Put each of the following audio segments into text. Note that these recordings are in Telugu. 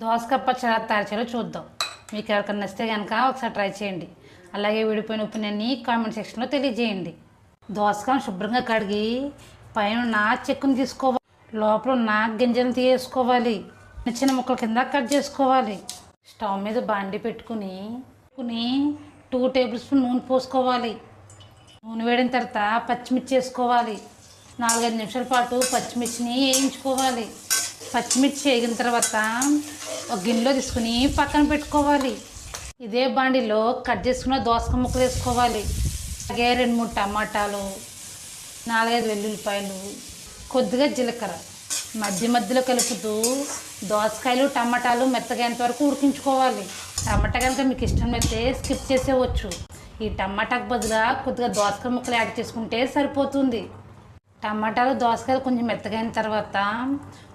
దోసకాయ పచ్చడి తయారు చేయాలో చూద్దాం. మీకు ఎవరికైనా నచ్చితే కనుక ఒకసారి ట్రై చేయండి. అలాగే విడిపోయిన ఉప్పునని కామెంట్ సెక్షన్లో తెలియజేయండి. దోసకాయను శుభ్రంగా కడిగి పైన నా చెక్కుని తీసుకోవాలి. లోపల నా గింజలు తీసుకోవాలి చిన్న చిన్న ముక్కల కింద కట్ చేసుకోవాలి. స్టవ్ మీద బాండి పెట్టుకుని కొని టూ టేబుల్ స్పూన్ నూనె పోసుకోవాలి. నూనె వేడిన తర్వాత పచ్చిమిర్చి వేసుకోవాలి. నాలుగైదు నిమిషాల పాటు పచ్చిమిర్చిని వేయించుకోవాలి. పచ్చిమిర్చి వేగిన తర్వాత ఒక గిన్నెలో తీసుకుని పక్కన పెట్టుకోవాలి. ఇదే బాండిలో కట్ చేసుకున్న దోసక ముక్కలు వేసుకోవాలి. అలాగే రెండు మూడు టమాటాలు నాలుగైదు వెల్లుల్లిపాయలు కొద్దిగా జీలకర్ర. మధ్య మధ్యలో కలుపుతూ దోసకాయలు టమాటాలు మెత్తగైనంత వరకు ఉడికించుకోవాలి. టమాటా కనుక మీకు ఇష్టం అయితే స్కిప్ చేసేవచ్చు ఈ టమాటాకు బదులుగా కొద్దిగా దోసకాయ ముక్కలు యాడ్ చేసుకుంటే సరిపోతుంది. టమాటాలు దోసకాయలు కొంచెం మెత్తగైన తర్వాత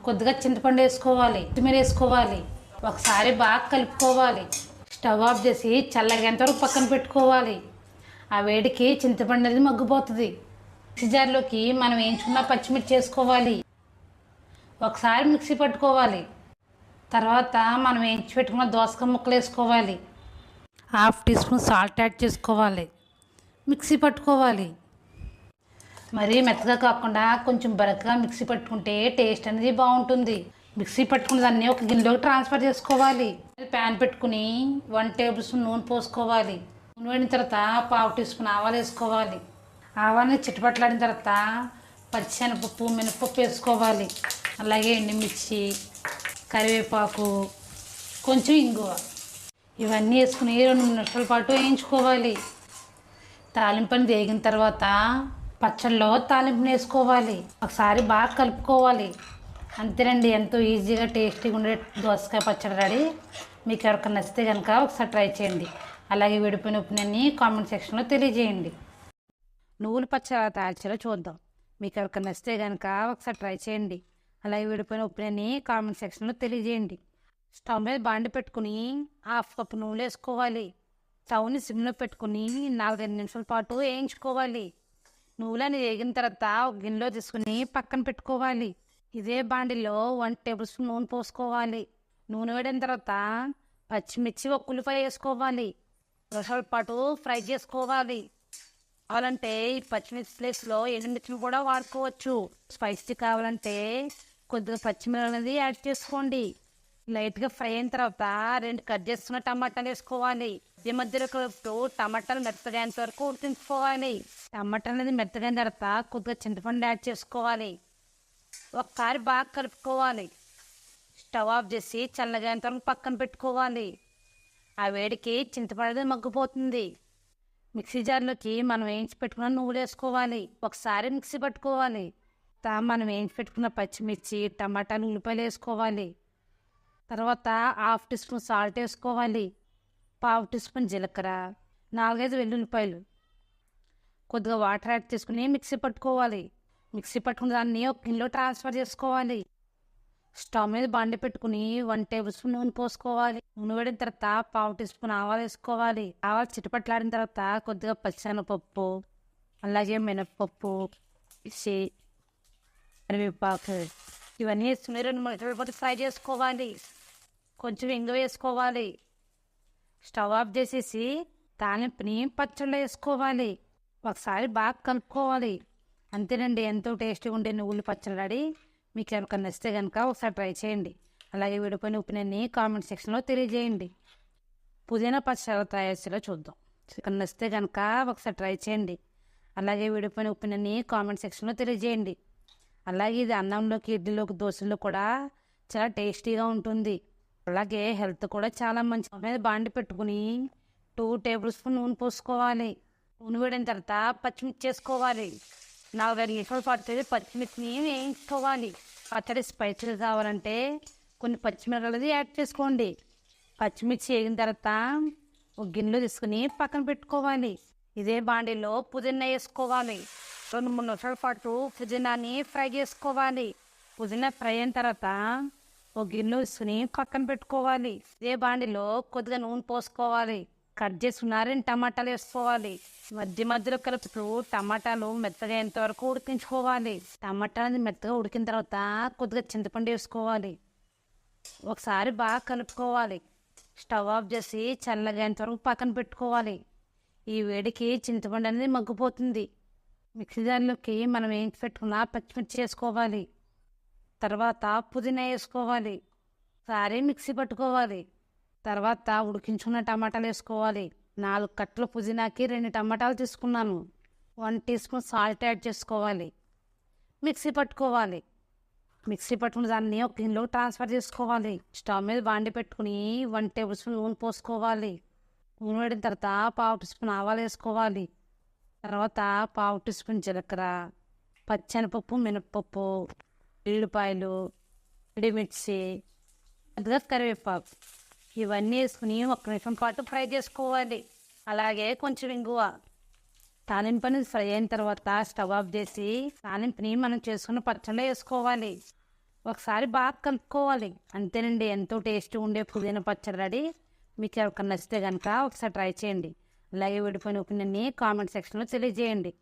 కొద్దిగా చింతపండు వేసుకోవాలి కొత్తిమీర వేసుకోవాలి. ఒకసారి బాగా కలుపుకోవాలి. స్టవ్ ఆఫ్ చేసి చల్లగేంత వరకు పక్కన పెట్టుకోవాలి. ఆ వేడికి చింతపండు అనేది మగ్గిపోతుంది. మిక్సీ జార్లోకి మనం వేయించుకున్న పచ్చిమిర్చి వేసుకోవాలి. ఒకసారి మిక్సీ పట్టుకోవాలి. తర్వాత మనం వేయించి పెట్టుకున్న దోసకాయ ముక్కలు వేసుకోవాలి. Half teaspoon salt add చేసుకోవాలి. మిక్సీ పట్టుకోవాలి. మరీ మెత్తగా కాకుండా కొంచెం బరకగా మిక్సీ పట్టుకుంటే టేస్ట్ అనేది బాగుంటుంది. మిక్సీ పట్టుకుని దాన్ని ఒక గిన్నెలోకి ట్రాన్స్ఫర్ చేసుకోవాలి. ప్యాన్ పెట్టుకుని వన్ టేబుల్ స్పూన్ నూనె పోసుకోవాలి. నూనె వేడిన తర్వాత పావు టీ స్పూన్ ఆవాలు వేసుకోవాలి. ఆవాలని చిట్టుపట్లాడిన తర్వాత పచ్చిశనగపప్పు మినపప్పు వేసుకోవాలి. అలాగే ఎండుమిర్చి కరివేపాకు కొంచెం ఇంగువ. ఇవన్నీ వేసుకుని రెండు నిమిషాల పాటు వేయించుకోవాలి. తాలింపని వేగిన తర్వాత పచ్చళ్ళలో తాలింపుని వేసుకోవాలి. ఒకసారి బాగా కలుపుకోవాలి. అంతేనండి ఎంతో ఈజీగా టేస్టీగా ఉండే దోసకాయ పచ్చడి రెడీ. మీకు ఎవరికైనా నచ్చితే కనుక ఒకసారి ట్రై చేయండి. అలాగే విడిపోయిన ఉప్పునని కామెంట్ సెక్షన్లో తెలియజేయండి. నువ్వుల పచ్చడి తయారు చేయాలో చూద్దాం. మీకు ఎవరికైనా నచ్చితే కనుక ఒకసారి ట్రై చేయండి. అలాగే విడిపోయిన ఉప్పునని కామెంట్ సెక్షన్లో తెలియజేయండి. స్టవ్ మీద బాండి పెట్టుకుని హాఫ్ కప్ నూనె వేసుకోవాలి. స్టవ్ని సిమ్లో పెట్టుకుని నాలుగైదు నిమిషాల పాటు వేయించుకోవాలి. నువ్వులని వేగిన తర్వాత ఒక గిన్నెలో తీసుకుని పక్కన పెట్టుకోవాలి. ఇదే బాండిలో వన్ టేబుల్ స్పూన్ నూనె పోసుకోవాలి. నూనె వేడిన తర్వాత పచ్చిమిర్చి ఒక ఉల్లిపాయ వేసుకోవాలి. రసాల పాటు ఫ్రై చేసుకోవాలి. కావాలంటే ఈ పచ్చిమిర్చి ప్లేస్లో ఎండుమిర్చిని కూడా వాడుకోవచ్చు. స్పైసీ కావాలంటే కొద్దిగా పచ్చిమిర్చి అనేది యాడ్ చేసుకోండి. లైట్గా ఫ్రై అయిన తర్వాత రెండు కట్ చేసుకున్న టమాటాలు వేసుకోవాలి. ఈ మధ్యలో కలుపుతూ టమాటాలు మెత్తగైనంత వరకు ఉడికించుకోవాలి. టమాటా అనేది మెత్తగైన తర్వాత కొద్దిగా చింతపండు యాడ్ చేసుకోవాలి. ఒకసారి బాగా కలుపుకోవాలి. స్టవ్ ఆఫ్ చేసి చల్లగానే వరకు పక్కన పెట్టుకోవాలి. ఆ వేడికి చింతపండు మగ్గిపోతుంది. మిక్సీ జార్లోకి మనం వేయించి పెట్టుకున్న నువ్వులు వేసుకోవాలి. ఒకసారి మిక్సీ పట్టుకోవాలి. తా మనం వేయించి పెట్టుకున్న పచ్చిమిర్చి టమాటాలు ఉల్లిపాయలు వేసుకోవాలి. తర్వాత హాఫ్ టీ స్పూన్ సాల్ట్ వేసుకోవాలి. పావు టీ స్పూన్ జీలకర్ర నాలుగైదు వెల్లుల్లిపాయలు. కొద్దిగా వాటర్ యాడ్ చేసుకుని మిక్సీ పట్టుకోవాలి. మిక్సీ పట్టుకున్న దాన్ని ఒక గిన్నెలో ట్రాన్స్ఫర్ చేసుకోవాలి. స్టవ్ మీద బండి పెట్టుకుని వన్ టేబుల్ స్పూన్ నూనె పోసుకోవాలి. నూనె వేడిన తర్వాత పావు టీ స్పూన్ ఆవాలు వేసుకోవాలి. ఆవాలు చిటపట్లాడిన తర్వాత కొద్దిగా పచ్చిశనగపప్పు అలాగే మినప్పప్పు ఇసి కరివేపాకు ఇవన్నీ వేసుకుని రెండు మూడు ఫ్రై చేసుకోవాలి. కొంచెం ఇంగు వేసుకోవాలి. స్టవ్ ఆఫ్ చేసేసి తాలింపుని పచ్చళ్ళు వేసుకోవాలి. ఒకసారి బాగా కలుపుకోవాలి. అంతేనండి ఎంతో టేస్టీగా ఉండే నువ్వులు పచ్చడి రెడీ మీకు ఎవరికైనా నచ్చితే కనుక ఒకసారి ట్రై చేయండి. అలాగే విడిపోయిన ఉప్పునన్నీ కామెంట్ సెక్షన్లో తెలియజేయండి. పుదీనా పచ్చడి తయారు చేయాలో చూద్దాం. ఇక్కడ నచ్చితే కనుక ఒకసారి ట్రై చేయండి. అలాగే విడిపోయిన ఉప్పునని కామెంట్ సెక్షన్లో తెలియజేయండి. అలాగే ఇది అన్నంలోకి ఇడ్లీలోకి దోశల్లో కూడా చాలా టేస్టీగా ఉంటుంది. అలాగే హెల్త్ కూడా చాలా మంచి మీద బాండి పెట్టుకుని టూ టేబుల్ స్పూన్ నూనె పోసుకోవాలి. నూనె వేడిన తర్వాత పచ్చిమిర్చి చేసుకోవాలి నాలుగు ఐదు నిమిషాలు పడుతుంది పచ్చిమిర్చిని వేయించుకోవాలి పచ్చడి స్పైసీలు కావాలంటే కొన్ని పచ్చిమిరపకాయలు యాడ్ చేసుకోండి. పచ్చిమిర్చి వేగిన తర్వాత ఒక గిన్నెలో తీసుకుని పక్కన పెట్టుకోవాలి. ఇదే బాండీలో పుదీనా వేసుకోవాలి. రెండు మూడు నిమిషాల పాటు పుదీనాని ఫ్రై చేసుకోవాలి. పుదీనా ఫ్రై అయిన తర్వాత ఒక గిన్నె తీసుకుని పక్కన పెట్టుకోవాలి. ఇదే బాండీలో కొద్దిగా నూనె పోసుకోవాలి. కట్ చేసుకున్న రెండు టమాటాలు వేసుకోవాలి. మధ్య మధ్యలో కలుపుతూ టమాటాలు మెత్తగా అయ్యేంత వరకు ఉడికించుకోవాలి. టమాటాలు మెత్తగా ఉడికిన తర్వాత కొద్దిగా చింతపండు వేసుకోవాలి. ఒకసారి బాగా కలుపుకోవాలి. స్టవ్ ఆఫ్ చేసి చల్లగేంత వరకు పక్కన పెట్టుకోవాలి. ఈ వేడికి చింతపండు అనేది మగ్గిపోతుంది. మిక్సీ జార్లోకి మనం ఏం పెట్టుకున్నా పచ్చిమిర్చి వేసుకోవాలి. తర్వాత పుదీనా వేసుకోవాలి. సారీ మిక్సీ పట్టుకోవాలి. తర్వాత ఉడికించుకున్న టమాటాలు వేసుకోవాలి. నాలుగు కట్టల పుదీనాకి రెండు టమాటాలు తీసుకున్నాను. One teaspoon salt add చేసుకోవాలి. మిక్సీ పట్టుకోవాలి. మిక్సీ పట్టుకున్న దాన్ని ఒక గిన్నెలో ట్రాన్స్ఫర్ చేసుకోవాలి. స్టవ్ మీద బాండి పెట్టుకుని వన్ టేబుల్ స్పూన్ నూనె పోసుకోవాలి. నూనె వేడిన తర్వాత పావు టీ స్పూన్ ఆవాలు వేసుకోవాలి. తర్వాత పావు టీ స్పూన్ జీలకర్ర పచ్చనిపప్పు మినప్పప్పు ఉల్లిపాయలు మిర్చి పెద్దగా కరివేపాకు. ఇవన్నీ వేసుకుని ఒక నిమిషం పాటు ఫ్రై చేసుకోవాలి. అలాగే కొంచెం ఇంగువ. తాలింపని ఫ్రై అయిన తర్వాత స్టవ్ ఆఫ్ చేసి తాలింపుని మనం చేసుకున్న పచ్చళ్ళలో వేసుకోవాలి. ఒకసారి బాగా కలుపుకోవాలి. అంతేనండి ఎంతో టేస్టీ ఉండే పుదీనా పచ్చడి రెడీ. మీకు ఎవరికైనా నచ్చితే కనుక ఒకసారి ట్రై చేయండి. అలాగే విడిపోయిన ఒపీనియన్ని కామెంట్ సెక్షన్లో తెలియజేయండి.